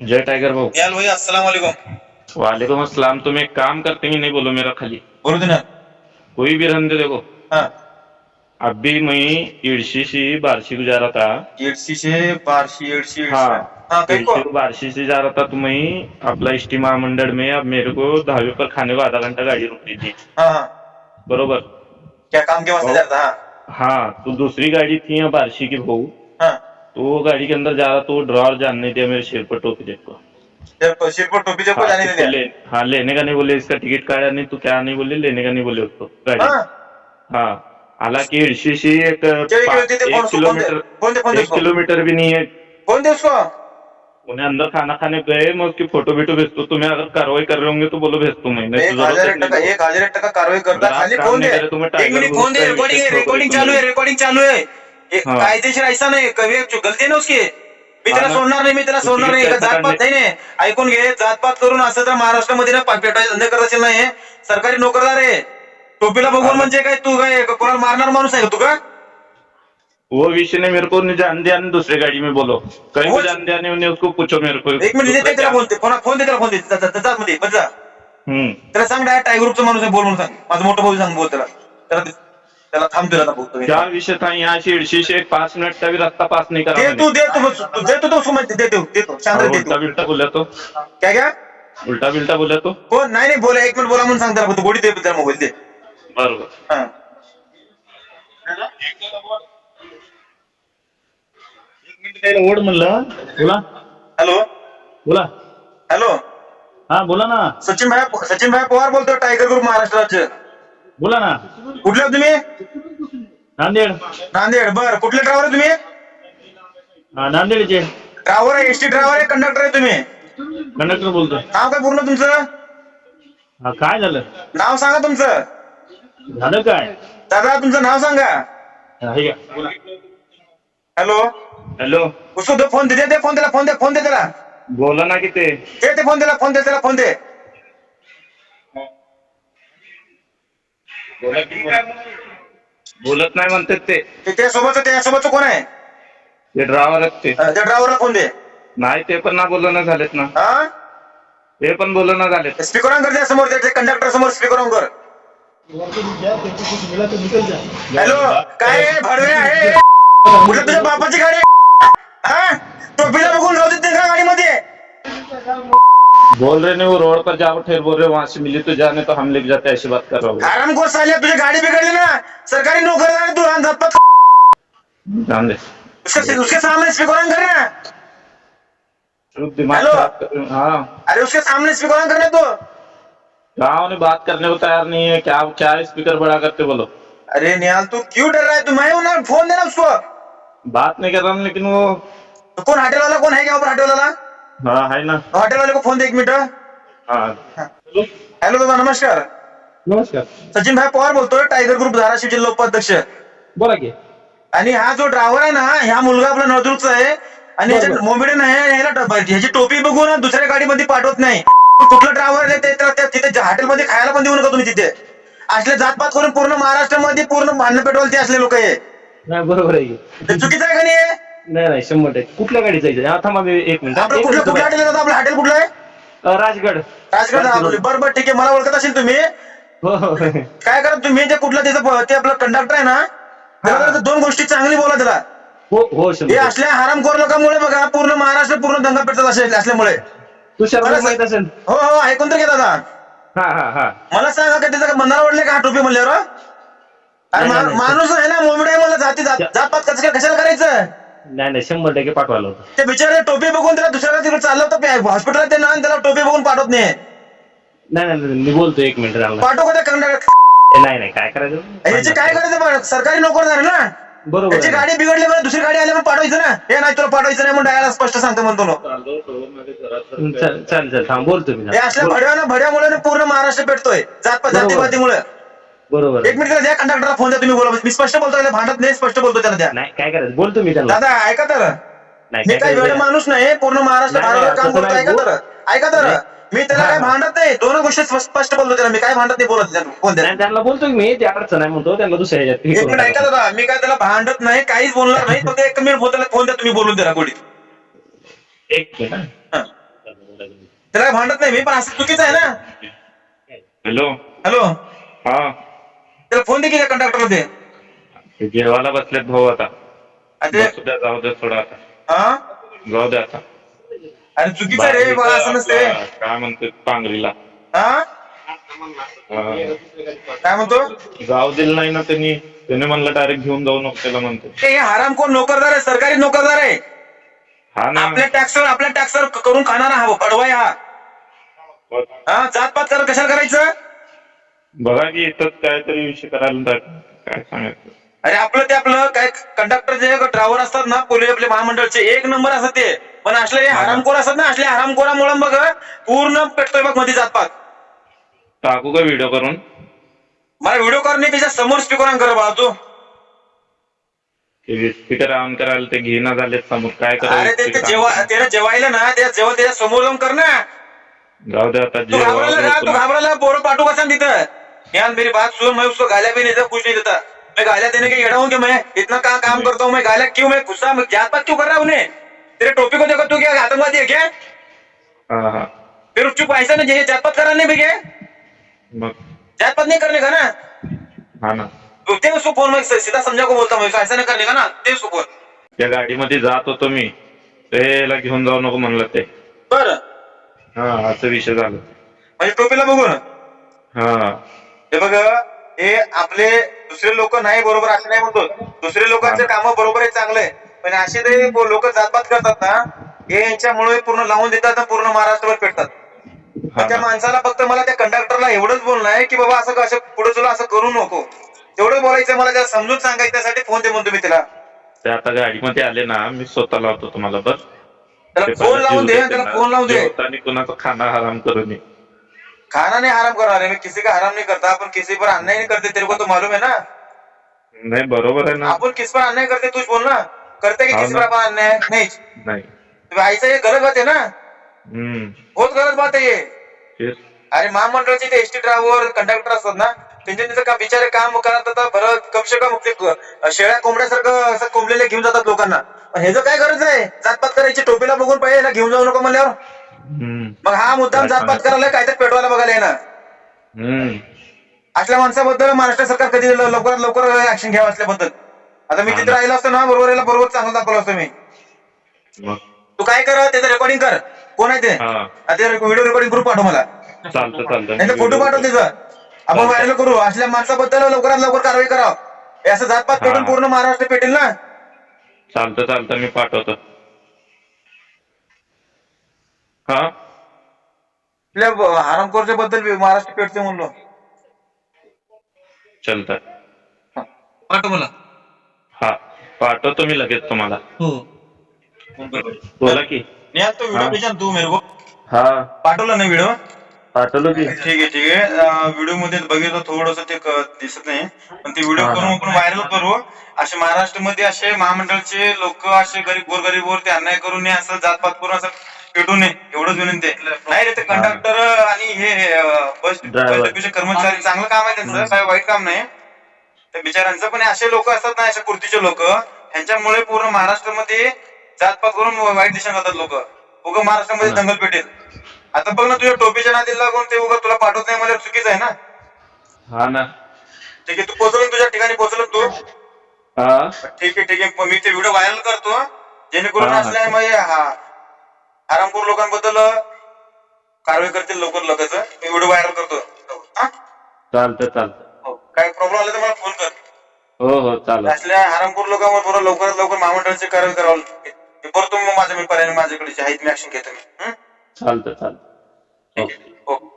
जय tiger भाऊ याल भाई अस्सलाम वालेकुम वालेकुम अस्सलाम। तुम एक काम करते ही नहीं बोलो मेरा खाली। बोलू दे ना कोई भी रहने दे देखो। हाँ। अभी मैं इड़शी से बारशी को जा रहा था एडशी से हाँ। हाँ इड़शी को? बारशी से जा रहा था तो मैं अपना इष्टी महामंडल में अब मेरे को धावे पर खाने को आधा घंटा गाड़ी रुक रही थी। हाँ हाँ। बरोबर। क्या काम के वास्ते जा रहा था? हाँ। तो दूसरी गाड़ी थी बारसी की भाऊ हाँ हाँ। तो वो गाड़ी के अंदर जा रहा तो ड्रॉर जान नहीं दिया मेरे सिर पर टोपी देखो जब सिर पर टोपी जब को हाँ, जाने तो नहीं ले, दिया हाँ लेने का नहीं बोले इसका टिकट काटा नहीं तो क्या नहीं बोले लेने का नहीं बोले उसको गाड़ी। हाँ। हाँ हालाँकि इड़शी से एक दे- दे, दे, किलोमीटर दे, दे एक किलोमीटर भी नहीं है। कौन दे उसको। उन्हें अंदर खाना खाने गए मैं उसकी फ़ोटो वीटो भेजतो तुम्हें अगर कार्रवाई कर रहे होंगे तो बोलो भेजतो मैं एक तो हज़ार ज़रूरत एक टका हज़ार कारवाई करता खाली दे। तो एक फ़ोन दे रिकॉर्डिंग है रिकॉर्डिंग चालू है रिकॉर्डिंग चालू है। ये हाँ. कायदेशीर ऐसा नाही कवी गलती ना उसकी मी त्याला हा. सोडणार नाही मी त्याला सोडणार नाही का जातपात नाही नाही ऐकून घे जातपात करून असं तर महाराष्ट्रामध्ये ना पा- पेटायचे धंदे करत असेल नाही सरकारी नोकरदार आहे टोपीला हा बघून. म्हणजे काय तू काय कोणाला मारणार माणूस आहे का तू का वो विषय ने मेरे को नहीं जान दिया नहीं दूसरे गाड़ी में बोलो कहीं भी जान दिया नहीं उन्हें उसको पूछो मेरे को एक मिनिट त्याला बोलते फोन फोन दे त्याला फोन दे मध्ये त्याला सांग डायरेक्ट टायगर ग्रुपचा माणूस आहे बोल म्हणून सांग माझं मोठं भाऊ सांग बोल त्याला त्याला त्याला थांब बोलतो मी. क्या विषय था यहाँ से इड़शी से एक पांच मिनट का भी रास्ता पास नहीं करा दे। तू दे तू दे तू तो उसको मैं दे दे दे तू शांत और दे उल्टा तू बिल्टा बोला तो. क्या क्या? उल्टा बिल्टा बोला तो? कोण? नाही नाही बोला एक मिनिट बोला म्हणून सांग त्याला तू गोडी दे त्याला मोबाईल दे. बरोबर. हा. ओढ म्हणलं. बोला. हॅलो. बोला. हॅलो. हा बोला ना. सचिन भाई सचिन भाई पवार बोलतोय टायगर ग्रुप महाराष्ट्र राज्य. बोला ना. कुठले आहात तुम्ही? नांदेड. नांदेड. बर. कुठले ड्रायव्हर आहे तुम्ही? हा नांदेडचे. ड्रायव्हर आहे एसटी ड्रायव्हर आहे कंडक्टर आहे तुम्ही. कंडक्टर बोलतोय. नाव काय पूर्ण तुमचं? हा काय झालं? नाव सांगा तुमचं. झालं काय? दादा तुमचं नाव सांगा. हॅलो. हेलो. उसको दे फोन दे दे दे फोन त्याला फोन दे फोन दे त्याला. बोला ना कि ते. दे ते फोन त्याला फोन दे त्याला फोन दे. बोलत नाही म्हणतात ते. ते त्यासोबतचं त्यासोबतचं कोण आहे? ते ड्रायव्हर ते. त्या ड्रायव्हरला फोन दे. नाही ते पण ना बोलणं झालेत ना. हा? ते पण बोलणं झालेत. स्पीकर ऑन कर त्या समोर त्या कंडक्टर समोर स्पीकर ऑन कर. हॅलो काय रे, भडवे आहे? कुठल्या तुझ्या बापाची गाडी आहे? हा? टोपीला बघून जाऊ देत नाही का गाडीमध्ये? बोल रहे नहीं वो रोड पर जाओ ठेर बोल रहे वहाँ से मिली तो जाने तो हम लेके जाते ऐसी बात कर रहा हूँ। आराम को साले तुझी गाडी बिघडली ना सरकारी तू जान दे। उसके उसके सामने स्पीकर ऑन हेलो? हाँ। अरे उसके सामने स्पीकर ऑन करना तो। गाँव ने बात करने को तैयार नहीं है। क्या क्या स्पीकर बड़ा करते बोलो। अरे निहाल तू क्यों डर रहा है? तू मैं फ़ोन देना उसको। बात नहीं कर रहा हूँ लेकिन वो तो कौन होटल वाला कौन है क्या ऊपर वाला? हाँ है ना. होटल वाले को फोन दे एक मिनिट. हाँ. हॅलो दादा नमस्कार. नमस्कार. सचिन भाई पवार बोलतोय टायगर ग्रुप धाराशिव जिल्हा उपाध्यक्ष बोला की. आणि हा जो ड्रायव्हर आहे ना ह्या मुलगा आपला नळदुर्गचा आहे. आणि. मोबिडे नाही आणि ह्याला ड- ह्याची टोपी बघून दुसऱ्या गाडीमध्ये पाठवत नाही. कुठलं ड्रायव्हर आहे ते त्याला त्या- तिथे हॉटेलमध्ये खायला पण देऊ नका तुम्ही तिथे. असले जातपात करून पूर्ण महाराष्ट्रामध्ये पूर्ण भांडण पेटवाल ते असले लोक आहे. नाही बरोबर आहे की. ते चुकीचं आहे का नाही हे? नाही नाही शंभर टक्के. कुठल्या गाडी जायचं? हा थांबा मी एक मिनिट आपलं कुठलं कुठलं हॉटेल आपलं हॉटेल कुठलं आहे? अ, राजगड. राजगड दाखवली बरं बरं ठीक आहे. मला ओळखत असेल तुम्ही. हो हो. काय करा तुम्ही? जे कुठलं त्याचं ते आपलं कंडक्टर आहे ना त्याला जरा दोन गोष्टी चांगली बोला त्याला. हो हो हे शंभर टक्के. असल्या हरामखोर लोकांमुळे बघा पूर्ण महाराष्ट्र पूर्ण दंगा पेटत असे असल्यामुळे. तुषार असेल. हो हो ऐकून तर घे दादा. हा हा हा. मला सांगा का त्याचं मनाला वाटलं का हा टोपी म्हणल्यावर? अरे नाही, मा- नाही. माणूस आहे ना मोमिड आहे मला जाती जात जात पात कशाला करायचं? नाही नाही शंभर टक्के पाठवायला होतं. ते बिचारे टोपी बघून त्याला दुसऱ्याला तिकडे चाललं होतं हॉस्पिटलात ते ना आणि त्याला टोपी बघून पाठवत नाही. नाही नाही नाही, मी बोलतो एक मिनिट राहिला. पाठव का त्या नाही नाही काय करायचं? याची काय करायचं बरं? सरकारी नोकरदार आहे ना? बरोबर त्याची आहे. गाडी बिघडली मला दुसरी गाडी आली मग पाठवायचं ना? हे नाही तुला पाठवायचं नाही म्हणून डायला स्पष्ट सांगतो म्हणतो ना चालेल चालेल थांब बोलतो मी हे असल्या भड्या ना भड्यामुळे पूर्ण महाराष्ट्र पेटतोय. जात बरोबर. जातीपातीमुळे बरोबर एक मिनिट द्या कंडक्टरला फोन द्या तुम्ही बोला. मी स्पष्ट बोलतो त्याला भांडत नाही स्पष्ट बोलतो त्याला द्या. नाही काय करायचं? बोलतो मी त्याला दादा ऐका तर. नाही मी काय काही वेळ करायचं? माणूस नाही पूर्ण महाराष्ट्र नाही, भारतभर नाही, काम तसं करतो नाही ऐका. तर. ऐका तर. नाही. मी त्याला काय. भांडत नाही दोन गोष्टी स्प- स्पष्ट बोलतो त्याला. मी काय भांडत नाही बोलत त्याला. फोन द्या? नाही त्यांना बोलतो मी ते अडचण आहे म्हणतो त्यांना दुसऱ्या ह्याच्यात हे एक करून मिनिट ऐका टाका. दादा. मी काय त्याला भांडत नाही काहीच बोलणार नाही फक्त एक मिनिट बोलताना फोन द्या तुम्ही बोलून द्या गोडी एक मिनिट हा. त्याला काय भांडत नाही मी पण असं चुकीचं आहे ना. हॅलो. हॅलो. हा. त्याला फोन दे की त्या कंडक्टरला ते ते जेवायला बसलेत भाऊ आता. ते बसू द्या जाऊ द्या थोडं आता. हा? जाऊ द्या आता. अरे चुकीचं रे बघा असं नसते आपलं काय म्हणते पांगरीला हा? हा. काय म्हणतो? जाऊ दिलं नाही ना त्यांनी. त्याने म्हणलं डायरेक्ट घेऊन जाऊ नको त्याला म्हणतो ए, हे हराम कोण? नोकरदार आहे सरकारी नोकरदार आहे. हा ना. आपल्या टॅक्सवर आपल्या टॅक्सवर करून खाणारा हा पडवाय हा. हा जातपात कर कशाला करायचं? बघा की इथं काहीतरी विषय करायला काय सांगायचं? अरे आपलं ते आपलं काय कंडक्टर जे ड्रायव्हर असतात ना पोलीस आपले महामंडळचे एक नंबर असतात ते. पण असले हे हरामखोर असतात ना असले हरामखोरामुळे बघ पूर्ण पेटतोय बघमध्ये जातपात टाकू का व्हिडिओ करून? मला व्हिडिओ करणे त्याच्यासमोर स्पीकर ऑन कर बाळा तू. स्पीकर ऑन करायला ते घेणं झाले समोर. काय अरे ते ते जेव्हा त्याला जेवायला ना त्या जेव्हा त्याच्यासमोर जाऊन कर ना. जाऊ दे आता तू घाबरायला घाबरायला पोरं पाठवू का सांग तिथं? यार मेरी बात सुन मैं उसको गालियां भी नहीं देता कुछ नहीं देता। मैं गालियां देने के एड़ा हूँ कि मैं इतना काम काम करता हूँ मैं गालियां क्यों मैं गुस्सा मैं जात पात क्यों कर रहा हूँ उन्हें? तेरे टोपी को देखो तू क्या आतंकवादी है क्या? फिर चुप ऐसा नहीं जात पात कराने भी क्या? मग जात पात नहीं करने का ना? हा ना। तो उसको फोन मैं सीधा समझा को बोलता हूँ ऐसा नहीं करने का ना दे उसको फोन। त्या गाडीमध्ये जात होतो मी त्याला घेऊन जाऊ नको म्हणलं ते. बरं. हा असं विषय झाला. म्हणजे टोपीला बघून? हा. हे बघ हे आपले दुसरे लोक नाही बरोबर असे नाही म्हणतो दुसरे लोकांचे काम बरोबर आहे. चांगले पण असे ते लोक जातपात करतात ना हे यांच्यामुळे पूर्ण लावून देतात पूर्ण महाराष्ट्रभर पेटतात. त्या. माणसाला फक्त मला त्या कंडक्टरला एवढंच बोलणं आहे की बाबा असं असं पुढे तुला असं करू नको. तेवढं बोलायचं मला त्याला समजून सांगायचं त्यासाठी फोन दे म्हणतो मी त्याला ते आता गाडीमध्ये आले ना मी स्वतः लावतो तुम्हाला बस. त्याला फोन लावून दे त्याला. फोन लावून दे. कुणाचा खाना हराम करू नये खाना नहीं हराम करवा रहे मैं किसी का हराम नहीं करता अपन किसी पर अन्याय नहीं करते तेरे को तो मालूम है ना? नाही बरोबर आहे ना। अपन किस पर अन्याय करते तूच बोल ना करते कि हाँ किसी। पर अपन अन्याय? नहीं। नाही। तो ऐसा ये गलत बात है ना? हम्म। बहुत गलत बात है ये. अरे महामंडळाचे ते एसटी ड्रायव्हर कंडक्टर असतात ना त्यांचे तिथं का बिचारे काम करत होता बरं कम से कम क- शेळ्या कोंबड्यासारखं असं कोंबलेले घेऊन जातात लोकांना. पण ह्याचं काय गरज आहे? जातपात करायची टोपीला बघून पाहिजे ना घेऊन जाऊ नको म्हणल्यावर? मग हा मुद्दाम काय जातपात करायला काहीतरी पेटवायला बघायला येणार. असल्या माणसाबद्दल महाराष्ट्र सरकार कधी लवकरात लवकर ऍक्शन घ्यावं असल्याबद्दल. आता मी तिथे. राहिलो असतो ना बरोबर याला बरोबर चांगलं दाखवलं असतो मी. तू काय कर त्याचं रेकॉर्डिंग कर. कोण आहे ते? हा. व्हिडिओ रेकॉर्डिंग करून पाठव मला. नाही फोटो पाठव त्याचं आपण. व्हायरल करू. असल्या माणसाबद्दल लवकरात लवकर कारवाई करावं. हे असं जातपात. पेटून पूर्ण महाराष्ट्र पेटेल ना. चालतं चालतं. मी पाठवतो. हा? आपल्या हरामखोरच्या बद्दल महाराष्ट्र पेटते म्हणलो. चालतं पाठव मला. हा पाठवतो मी लगेच तुम्हाला. हो. बोला की. तो व्हिडिओ हा. तू मेरे को. हा. पाठवला ना व्हिडिओ? पाठवलो की. ठीक आहे ठीक आहे. व्हिडिओमध्ये बघितलं थोडस ते क- दिसत नाही. पण ते व्हिडिओ हा, करून हा. आपण व्हायरल करू. असे महाराष्ट्रामध्ये असे महामंडळाचे लोक असे गरीब गोरगरीबवर ते अन्याय करू नये असं जातपात करून असं पेटू नये एवढंच विनंती आहे. नाही रे ते कंडक्टर आणि हे अं, बस Driver. बस कर्मचारी चांगलं काम आहे त्यांचं काही वाईट काम नाही. त्या बिचारांचं पण असे लोक असतात ना असे कुर्तीचे लोक ह्यांच्यामुळे पूर्ण महाराष्ट्रामध्ये जातपात करून वाईट दिशा जातात लोक. उगा महाराष्ट्रामध्ये. दंगल पेटेल. आता बघ ना तुझ्या टोपीच्या नादी लागून ते उगा तुला पाठवत नाही मला चुकीचं आहे ना? हा ना. ठीक आहे तू पोहोचलो तुझ्या ठिकाणी पोहोचलो तू. हा. ठीक आहे ठीक आहे. मग मी ते व्हिडिओ व्हायरल करतो जेणेकरून हा, हा. असल्यामुळे हा. आरामपूर लोकांबद्दल कारवाई करतील लवकर लगेच मी व्हिडिओ व्हायरल करतो. हा? चालतं चालतं हो. काय प्रॉब्लेम आला तर मला फोन कर. हो हो चालत असल्या हरामपूर लोकांवर बरोबर लवकरात लवकर महामंडळाची कारवाई करावं लागते. मी करतो मग माझ्या मी पर्याय माझ्याकडे जे आहे मी ऍक्शन घेतो मी. हं? चालतं चालतं ठीक आहे. हो.